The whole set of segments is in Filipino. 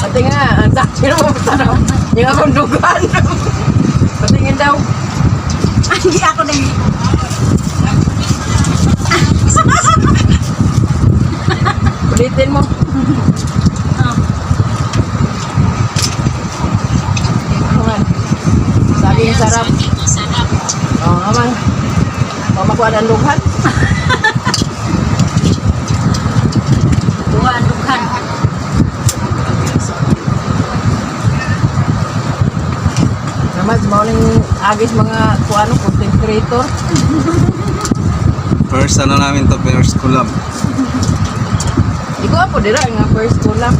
Pati nga, ang dati naman tanong. Yung akong dugan. Patingin daw. Ay, hindi ako na yun. Ulitin mo. Ano Sabi yung sarap. Oo, oh, naman. Pamakuan ang lughan. Agis mga kuano, content creator. First ano namin to, first collab. Ikaw po dira nga first ko lang.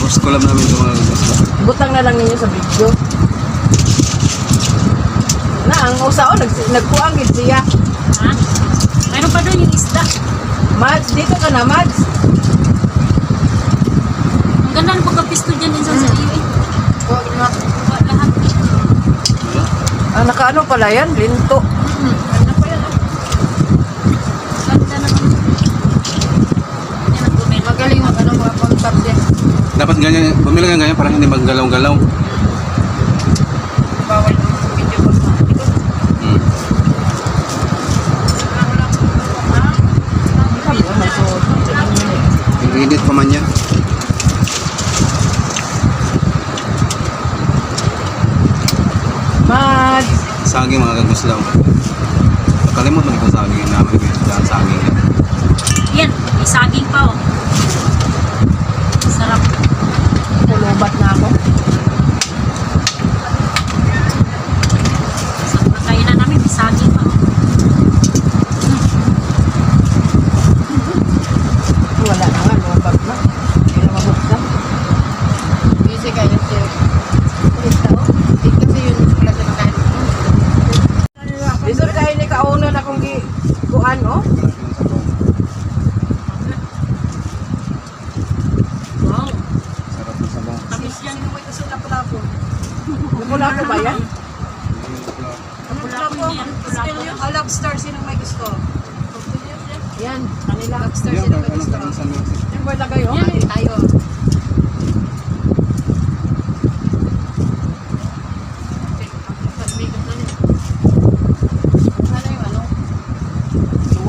First collab namin to mga gusto. Butang na lang ninyo sa video. Na, ang usao, nag, nagkuang gid siya. Ha? Mayroon pa doon yung isda. Mads, dito ka na, Mads. Ang ganda ng pagkapisto Nakaano pala yan? Linto. Hmm. Ganda pa yan. Ganda naman. Magaling mag ano mga contact yan. Dapat ganyan, bumili ka ganyan para hindi maggalaw-galaw. Bawal yung video ko sa Hmm. Sabi ko, may suot. I-edit pa man yan. Mads. Saging mga kaguslaw. Kalimot man itong saging namin. Dahil saging yan. Yan. May saging pa oh. Sarap. Kulubat na ako. Sa kainan namin may saging pa oh. Wala na nga, lumabag na. Hindi na mabuksan. Busy kayo siya. Hindi kasi yun klase ng kain. Dito rin kayo ni gi... Kuan, oh. Wow. Sarap na sabaw. Tamis yan. Wala ko ba yan? Wala ko yan. Yan. Oh, lobster, sino may gusto? Yan, kanila. Lobster, sino may gusto? Yan ba lagay, oh? Yan, tayo.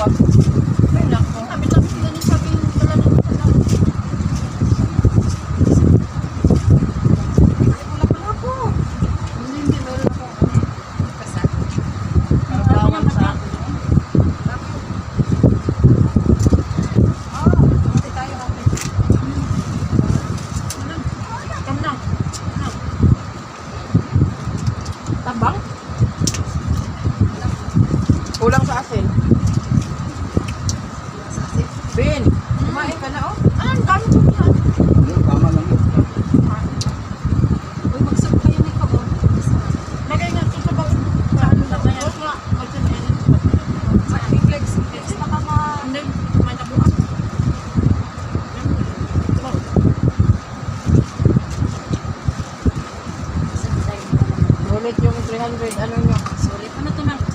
了。Ulit yung 300, ano nyo? Sorry. Ano to?